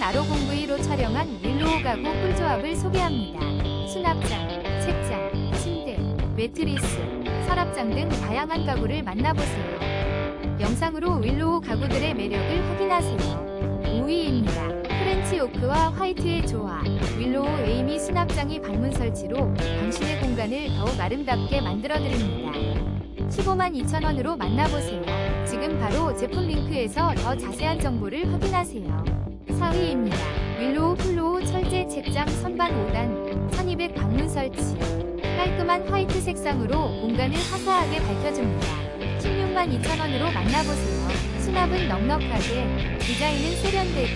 R509E로 촬영한 윌로우 가구 꿀조합을 소개합니다. 수납장, 책장, 침대, 매트리스, 서랍장 등 다양한 가구를 만나보세요. 영상으로 윌로우 가구들의 매력을 확인하세요. 5위입니다. 프렌치 오크와 화이트의 조화. 윌로우 에이미 수납장이 방문 설치로 당신의 공간을 더욱 아름답게 만들어드립니다. 15만 2천원으로 만나보세요. 지금 바로 제품 링크에서 더 자세한 정보를 확인하세요. 4위입니다. 윌로우 플로우 철제 책장 선반 5단 1200 방문 설치. 깔끔한 화이트 색상으로 공간을 화사하게 밝혀줍니다. 16만 2천원으로 만나보세요. 수납은 넉넉하게, 디자인은 세련되게.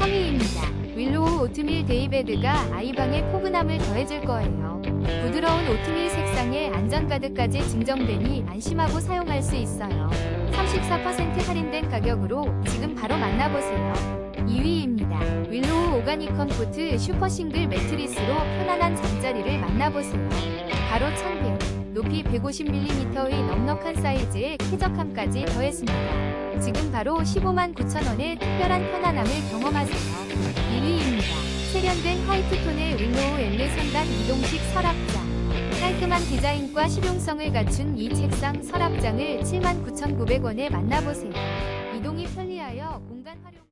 3위입니다. 윌로우 오트밀 데이베드가 아이방의 포근함을 더해줄 거예요. 부드러운 오트밀 색상에 안전가드까지 증정되니 안심하고 사용할 수 있어요. 34% 할인된 가격으로 지금 바로 만나보세요. 2위입니다. 윌로우 오가닉 컴포트 슈퍼 싱글 매트리스로 편안한 잠자리를 만나보세요. 가로 1100, 높이 150mm의 넉넉한 사이즈에 쾌적함까지 더했습니다. 지금 바로 15만 9천원의 특별한 편안함을 경험하세요. 1위입니다. 세련된 화이트톤의 윌로우 엘르 선단 이동식 서랍장. 깔끔한 디자인과 실용성을 갖춘 이 책상 서랍장을 79,900원에 만나보세요. 이동이 편리하여 공간 활용